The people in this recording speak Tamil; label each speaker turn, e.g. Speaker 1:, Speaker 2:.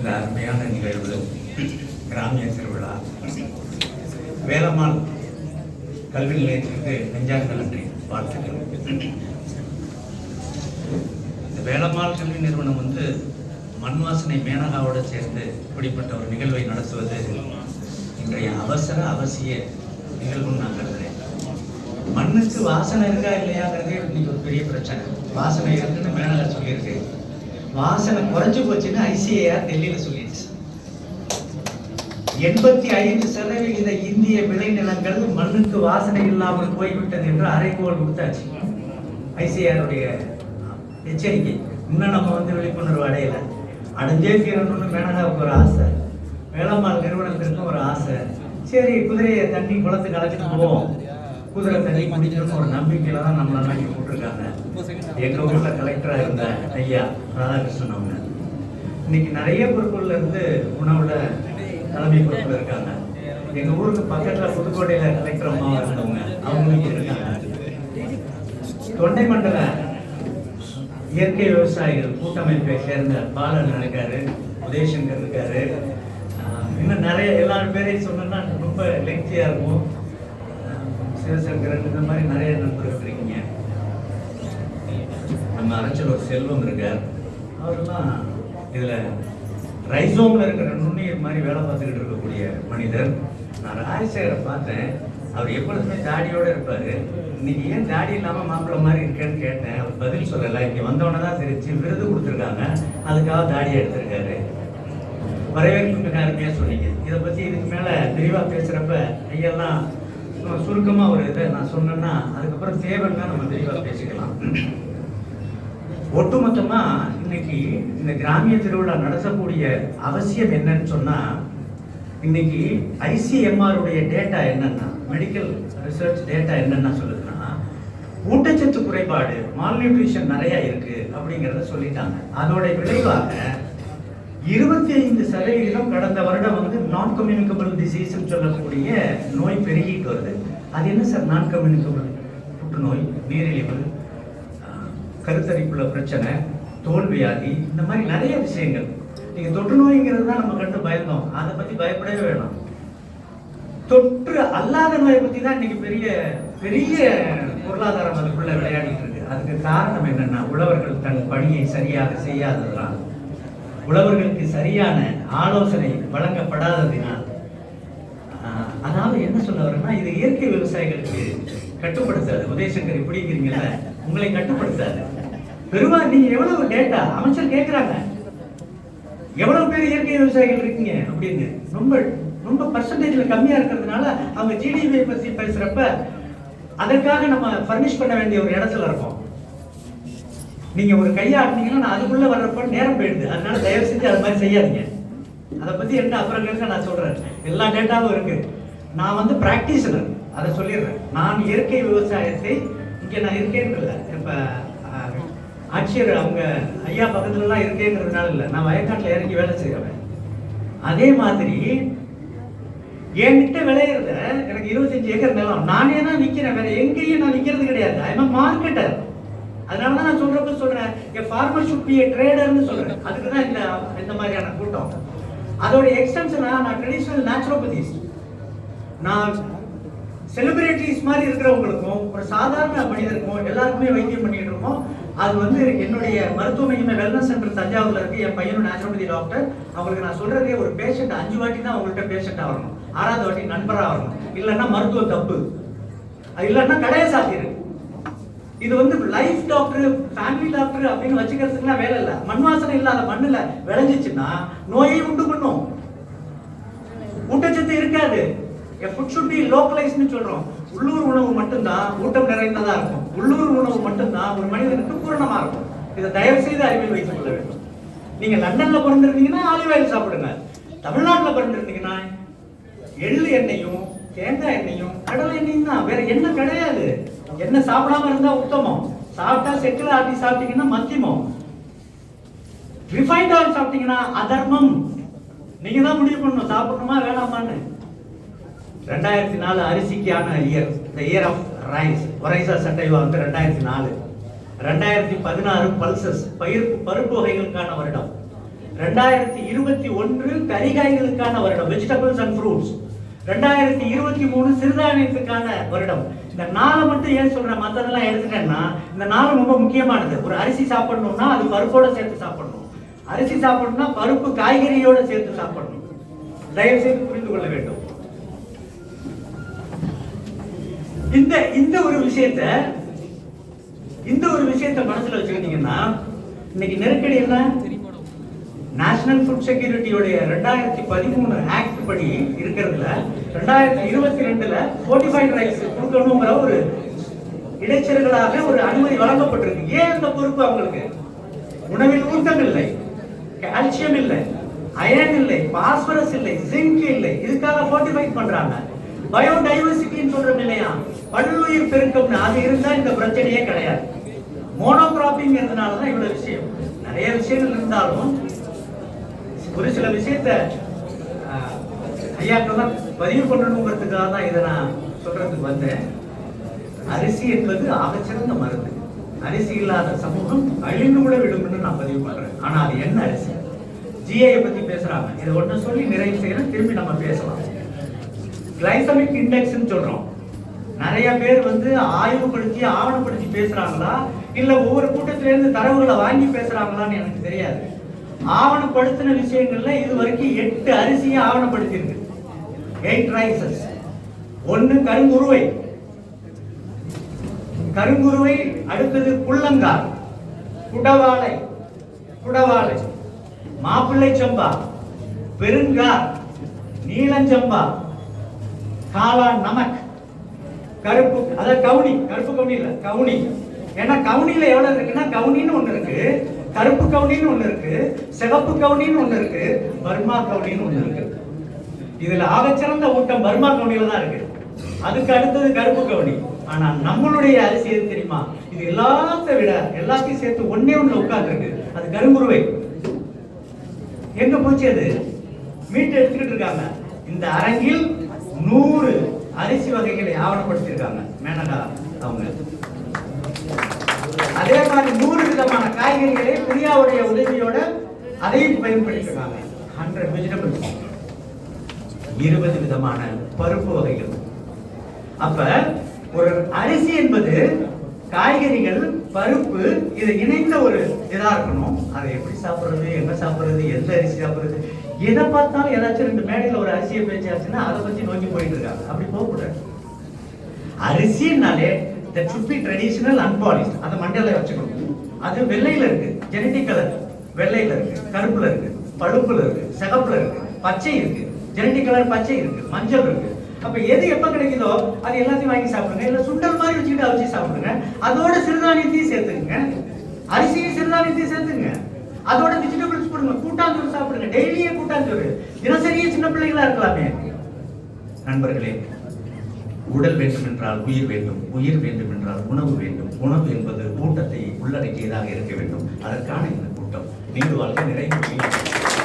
Speaker 1: இந்த அருமையான நிகழ்வு கிராமிய திருவிழா. வேலம்மாள் கல்வி நிலையத்திற்கு நெஞ்சார்ந்த நன்றி வாழ்த்துக்கள். இந்த வேலம்மாள் கல்வி நிறுவனம் வந்து மண் வாசனை சேர்ந்து இப்படிப்பட்ட ஒரு நிகழ்வை நடத்துவது இன்றைய அவசர அவசிய நிகழ்வுன்னு நான் கருதுறேன். மண்ணுக்கு வாசனை இருக்கா இல்லையாங்கிறதே இன்னைக்கு ஒரு பெரிய பிரச்சனை. வாசனை இருக்குன்னு மேனகா சொல்லியிருக்கு. வாசனை குறைஞ்சு போச்சுன்னு ஐசிஏஆர் டெல்லியில் சொல்லிடுச்சு. எண்பத்தி ஐந்து சதவிகித இந்திய விளைநிலங்கள் மண்ணுக்கு வாசனை இல்லாமல் போய்விட்டது என்று அறைகோல் கொடுத்தாச்சு. ஐசிஆருடைய எச்சரிக்கை. இன்னும் நம்ம வந்து விழிப்புணர்வு அடையல. அடைஞ்சே தீரணும்னு மேனகாவுக்கு ஒரு ஆசை. வேளம்மாள் நிறுவனத்திற்கும் ஒரு ஆசை. சரி குதிரையை தண்ணி குளத்துக்கு அழைச்சிட்டு போவோம். குதிரை தண்ணி குடிக்கணும்னு ஒரு நம்பிக்கையில தான் நம்மளை நம்பி போட்டிருக்காங்க. எங்க ஊர்ல கலெக்டரா இருந்த ஐயா ராதாகிருஷ்ணன் அவங்க. இன்னைக்கு நிறைய பொருட்கள்ல இருந்து உணவுல தலைமை பொறுப்புல இருக்காங்க. எங்க ஊருக்கு பக்கத்துல புதுக்கோட்டையில கலெக்டர் அம்மா இருந்தவங்க அவங்களும் இருக்காங்க. தொண்டை மண்டல இயற்கை விவசாயிகள் கூட்டமைப்பை சேர்ந்த பாலன் இருக்காரு உதயசங்கர் இருக்காரு. ஆஹ் இன்னும் நிறைய எல்லாரும் பேரையும் சொன்னோம்னா ரொம்ப லெங்க்தியா இருக்கும். சிவசங்கரன் இந்த மாதிரி நிறைய நண்பர்கள் இருக்கீங்க. நம்ம அரைச்சல் ஒரு செல்வம் இருக்கார் அவரெல்லாம் இதுல ரைசோமில் இருக்கிற நுண்ணுயிர் மாதிரி வேலை பார்த்துக்கிட்டு இருக்கக்கூடிய மனிதர். நான் ராஜசேகரை பார்த்தேன். அவர் எப்பொழுதுமே தாடியோட இருப்பாரு. இன்னைக்கு ஏன் தாடி இல்லாமல் மாப்பிள்ளை மாதிரி இருக்கேன்னு கேட்டேன். அவர் பதில் சொல்லலை. இங்க வந்தவொடனே தான் தெரிஞ்சு விருது கொடுத்துருக்காங்க. அதுக்காக தாடியை எடுத்திருக்காரு. வரவேற்பு மிக சொன்னீங்க. இதை பத்தி இதுக்கு மேல விரிவா பேசுறப்ப ஐயெல்லாம் சுருக்கமாக சுருக்கமா ஒரு இதை நான் சொன்னேன்னா அதுக்கப்புறம் தேவைன்னா நம்ம தெளிவாக பேசிக்கலாம். ஒட்டுமொத்தமா இன்னைக்கு இந்த கிராமிய திருவிழா நடத்தக்கூடிய அவசியம் என்னன்னு சொன்னா இன்னைக்கு ஐசிஎம்ஆருடைய டேட்டா என்னன்னா மெடிக்கல் ரிசர்ச் டேட்டா என்னன்னா சொல்லுதுன்னா ஊட்டச்சத்து குறைபாடு மால்நியூட்ரிஷன் நிறைய இருக்கு அப்படிங்கிறத சொல்லிட்டாங்க. அதோட விளைவாக இருபத்தி ஐந்து சதவீதம் கடந்த வருடம் வந்து நான் கம்யூனிகபிள் டிசீஸ் சொல்லக்கூடிய நோய் பெருகிட்டு வருது. அது என்ன சார் நான் கம்யூனிகபிள் புற்றுநோய் நீரிழிவு ஆஹ், கருத்தரிப்புல பிரச்சனை தோல் வியாதி இந்த மாதிரி நிறைய விஷயங்கள். நீங்க தொற்று நோய்ங்கிறது தான் நம்ம கண்டு பயந்தோம். அதை பத்தி பயப்படவே வேணாம். தொற்று அல்லாத நோயை பற்றி தான் இன்னைக்கு பெரிய பெரிய பொருளாதாரம் அதுக்குள்ள விளையாடிட்டு இருக்கு. அதுக்கு காரணம் என்னன்னா உழவர்கள் தன் பணியை சரியாக செய்யாததுதான் உழவர்களுக்கு சரியான ஆலோசனை வழங்கப்படாததினால் ஆஹ், அதாவது என்ன சொல்ல வரேன்னா இது இயற்கை விவசாயிகளுக்கு கட்டுப்படுத்தாது. உதயசங்கர் இப்படிங்கிறீங்கல்ல உங்களை கட்டுப்படுத்தாது. பெருமா நீங்க எவ்வளவு கேட்டா அமைச்சர் கேட்கிறாங்க எவ்வளவு பேர் இயற்கை விவசாயிகள் இருக்கீங்க அப்படின்னு. ரொம்ப ரொம்ப பர்சன்டேஜ்ல கம்மியா இருக்கிறதுனால அவங்க ஜிடிபி பத்தி பேசுறப்ப அதற்காக நம்ம பர்னிஷ் பண்ண வேண்டிய ஒரு இடத்துல இருக்கும். நீங்க ஒரு கையாட்டினீங்கன்னா நான் அதுக்குள்ள வர்றப்ப நேரம் போயிடுது. அதனால தயவு செஞ்சு அது மாதிரி செய்யாதீங்க. அதை பத்தி என்ன அப்புறம் கேட்க நான் சொல்றேன். எல்லா டேட்டாவும் இருக்கு. நான் வந்து பிராக்டிஷனர் அதை சொல்லிடுறேன். நான் இயற்கை விவசாயத்தை இங்கே நான் இருக்கேன்றல இப்ப ஆட்சியர் அவங்க ஐயா பக்கத்துல எல்லாம் இருக்கேங்கிறதுனால இல்லை. நான் வயக்காட்டில் இறங்கி வேலை செய்யறேன் அதே மாதிரி என்கிட்ட விளையிறத எனக்கு இருபத்தஞ்சு ஏக்கர் நிலம். நானே தான் விற்கிறேன் வேற எங்கேயும் நான் விற்கிறது கிடையாது. ஐம் மார்க்கெட்டர் அதனால தான் நான் சொல்றப்ப சொல்றேன் என் ஃபார்மர் ஷுட் பி ட்ரேடர்னு சொல்றேன். அதுக்கு தான் இந்த இந்த மாதிரியான கூட்டம். அதோட எக்ஸ்டென்ஷனா நான் ட்ரெடிஷனல் நேச்சுரோபதிஸ் நான் செலிபிரிட்டிஸ் மாதிரி இருக்கிறவங்களுக்கும் ஒரு சாதாரண மனிதருக்கும் எல்லாருக்குமே வைத்தியம் பண்ணிட்டு இருக்கோம். அது வந்து என்னுடைய மருத்துவ மையமே வெல்னஸ் சென்டர் தஞ்சாவூர்ல இருக்கு. என் பையனும் நேச்சுரோபதி டாக்டர் அவங்களுக்கு நான் சொல்றதே ஒரு பேஷண்ட் அஞ்சு வாட்டி தான் அவங்கள்ட்ட பேஷண்ட் ஆகணும். ஆறாவது வாட்டி நண்பராக ஆகணும். இல்லைன்னா மருத்துவ தப்பு. அது இல்லைன்னா கடையை சாத்திருக்கு இது வந்து லைஃப் டாக்டர் ஃபேமிலி டாக்டர் அப்படின்னு வச்சுக்கிறதுக்குலாம் வேலை இல்லை. மண் வாசனை இல்லாத மண்ணில் விளைஞ்சிச்சுன்னா நோயை உண்டு பண்ணும். ஊட்டச்சத்து இருக்காது. ஃபுட் ஷுட் பி லோக்கலைஸ்னு சொல்றோம். உள்ளூர் உணவு மட்டும்தான் ஊட்டம் நிறைந்ததா இருக்கும். உள்ளூர் உணவு மட்டும்தான் ஒரு மனிதனுக்கு பூரணமா இருக்கும். இதை தயவு செய்து அறிவில் வைத்துக் கொள்ள வேண்டும். நீங்க லண்டன்ல பிறந்திருந்தீங்கன்னா ஆலிவ் ஆயில் சாப்பிடுங்க. தமிழ்நாட்டில் பிறந்திருந்தீங்கன்னா எள்ளு எண்ணெயும் தேங்காய் எண்ணெயும் கடலை எண்ணெயும் தான். வேற எண்ணெய் கிடையாது. எண்ணெய் சாப்பிடாம இருந்தா உத்தமம். சாப்பிட்டா செக்கில் ஆட்டி சாப்பிட்டீங்கன்னா மத்தியமம். ரிஃபைண்ட் ஆயில் சாப்பிட்டீங்கன்னா அதர்மம். நீங்க தான் முடிவு பண்ணணும். சாப்பிடணுமா வேணாமான்னு. ரெண்டாயிரத்தி நாலு அரிசிக்கான year the year of rice Oryza சட்டைவா வந்து ரெண்டாயிரத்தி நாலு ரெண்டாயிரத்தி பதினாறு பல்சஸ் பயிர் பருப்பு வகைகளுக்கான வருடம். ரெண்டாயிரத்தி இருபத்தி ஒன்று கரிகாய்களுக்கான வருடம். வெஜிடபிள்ஸ் அண்ட் ஃப்ரூட்ஸ் ரெண்டாயிரத்தி இருபத்தி மூணு சிறுதானியத்துக்கான வருடம். இந்த நாளை மட்டும் ஏன் சொல்றேன்? மற்றதெல்லாம் எடுத்துட்டேன்னா இந்த நாள் ரொம்ப முக்கியமானது. ஒரு அரிசி சாப்பிடணும்னா அது பருப்போட சேர்த்து சாப்பிடணும். அரிசி சாப்பிடணும்னா பருப்பு காய்கறியோட சேர்த்து சாப்பிடணும். தயவு செய்து புரிந்து கொள்ள வேண்டும். இந்த இந்த ஒரு விஷயத்த இந்த ஒரு விஷயத்தை மனசுல வச்சுக்கிட்டீங்கன்னா இன்னைக்கு நெருக்கடி என்ன? நேஷனல் ஃபுட் செக்யூரிட்டியோடைய ரெண்டாயிரத்தி பதிமூணு ஆக்ட் படி இருக்கிறதுல ரெண்டாயிரத்தி இருபத்தி ரெண்டுல போர்டிஃபைட் ரைஸ் கொடுக்கணுங்கிற ஒரு இடைச்சல்களாக ஒரு அனுமதி வழங்கப்பட்டிருக்கு. ஏன் அந்த பொறுப்பு அவங்களுக்கு? உணவில் ஊட்டம் இல்லை கால்சியம் இல்லை அயன் இல்லை பாஸ்பரஸ் இல்லை ஜிங்க் இல்லை. இதுக்காக போர்டிஃபைட் பண்றாங்க. பயோடைவர்சிட்டின்னு சொல்றோம் இல்லையா பல்லுயிர் பெருக்கம்னு அது இருந்தா இந்த பிரச்சனையே கிடையாது. மோனோகிராப்பிங்கிறதுனால தான் இவ்வளவு விஷயம். நிறைய விஷயங்கள் இருந்தாலும் ஒரு சில விஷயத்தை ஐயாக்கெல்லாம் பதிவு பண்ணணுங்கிறதுக்காக தான் இதை நான் சொல்றதுக்கு வந்தேன். அரிசி என்பது ஆகச்சிறந்த மருந்து. அரிசி இல்லாத சமூகம் அழிந்து கூட விடும்னு நான் பதிவு பண்றேன். ஆனா அது என்ன அரிசி? ஜிஐ பத்தி பேசுறாங்க. இதை ஒன்று சொல்லி நிறைவு செய்யறேன் திரும்பி நம்ம பேசலாம். கிளைசமிக் இண்டெக்ஸ்னு சொல்றோம். நிறைய பேர் வந்து ஆய்வுபடுத்தி ஆவணப்படுத்தி பேசுறாங்களா? இல்ல ஒவ்வொரு கூட்டத்தில இருந்து தரவுகளை வாங்கி பேசுறாங்களான்னு எனக்கு தெரியாது. ஆவணப்படுத்தின விஷயங்கள்ல இது வரைக்கும் எட்டு அரிசியை ஆவணப்படுத்தியிருக்கு. எயிட் ரைசஸ் ஒன்னு கருங்குருவை. கருங்குருவை அடுத்தது புள்ளங்காய் குடவாளை. குடவாளை. மாப்பிள்ளை சம்பா. பெருங்கார் நீலஞ்சம்பா காளா நமக். கருப்பு அதாவது கவுனி. கருப்பு கவுனி இல்ல கவுனி. ஏன்னா கவுனியில எவ்வளவு இருக்குன்னா கவுனின்னு ஒண்ணு இருக்கு. கருப்பு கவுனின்னு ஒண்ணு இருக்கு. சிவப்பு கவுனின்னு ஒண்ணு இருக்கு. பர்மா கவுனின்னு ஒண்ணு இருக்கு. இதுல ஆகச்சிறந்த ஊட்டம் பர்மா கவுனியில தான் இருக்கு அதுக்கு அடுத்தது கருப்பு கவுனி. ஆனா நம்மளுடைய அரிசி எது தெரியுமா? இது எல்லாத்த விட எல்லாத்தையும் சேர்த்து ஒன்னே ஒண்ணு உட்கார்ந்து அது கருங்குருவை எங்க போச்சு அது? மீட்டு எடுத்துக்கிட்டு இருக்காங்க. இந்த அரங்கில் நூறு அரிசி வகைகளை ஆவணப்படுத்தியிருக்காங்க. மேனகா அவங்க. அதே மாதிரி நூறு விதமான காய்கறிகளை பிரியாவுடைய உதவியோட அதையும் பயன்படுத்திருக்காங்க ஹண்ட்ரட் வெஜிடபிள்ஸ் இருபது விதமான பருப்பு வகைகள். அப்ப ஒரு அரிசி என்பது காய்கறிகள் பருப்பு இது இணைந்த ஒரு இதா இருக்கணும். அதை எப்படி சாப்பிடுறது எங்க சாப்பிடுறது எந்த அரிசி சாப்பிடுறது எதை பார்த்தாலும் ஏதாச்சும் ரெண்டு மேடையில் ஒரு அரிசியை பேச்சாச்சுன்னா அதை பத்தி நோக்கி போயிட்டு இருக்காங்க. அப்படி போகக்கூடாது. அரிசினாலே தட் சுப்பி ட்ரெடிஷனல் அன்பாலிஸ்ட் அந்த மண்டையில வச்சுக்கணும். அது வெள்ளையில இருக்கு. ஜெனட்டிக் கலர் வெள்ளையில இருக்கு. கருப்புல இருக்கு. பழுப்புல இருக்கு. சிகப்புல இருக்கு. பச்சை இருக்கு. ஜெரண்டி கலர் பச்சை இருக்கு மஞ்சள் இருக்கு. அப்ப எது எப்ப கிடைக்குதோ அது எல்லாத்தையும் வாங்கி சாப்பிடுங்க. இல்ல சுண்டல் மாதிரி வச்சுக்கிட்டு அவிச்சு சாப்பிடுங்க. அதோட சிறுதானியத்தையும் சேர்த்துங்க அரிசியும் சிறுதானியத்தையும் சேர்த்துங்க அதோட வெஜிடபிள்ஸ் போடுங்க. கூட்டாஞ்சோறு சாப்பிடுங்க. டெய்லியே கூட்டாஞ்சோறு. தினசரியே சின்ன பிள்ளைகளா இருக்கலாமே. நண்பர்களே உடல் வேண்டும் என்றால் உயிர் வேண்டும். உயிர் வேண்டும் என்றால் உணவு வேண்டும். உணவு என்பது கூட்டத்தை உள்ளடக்கியதாக இருக்க வேண்டும். அதற்கான இந்த கூட்டம். நீண்டு வாழ்க்கை நிறைவு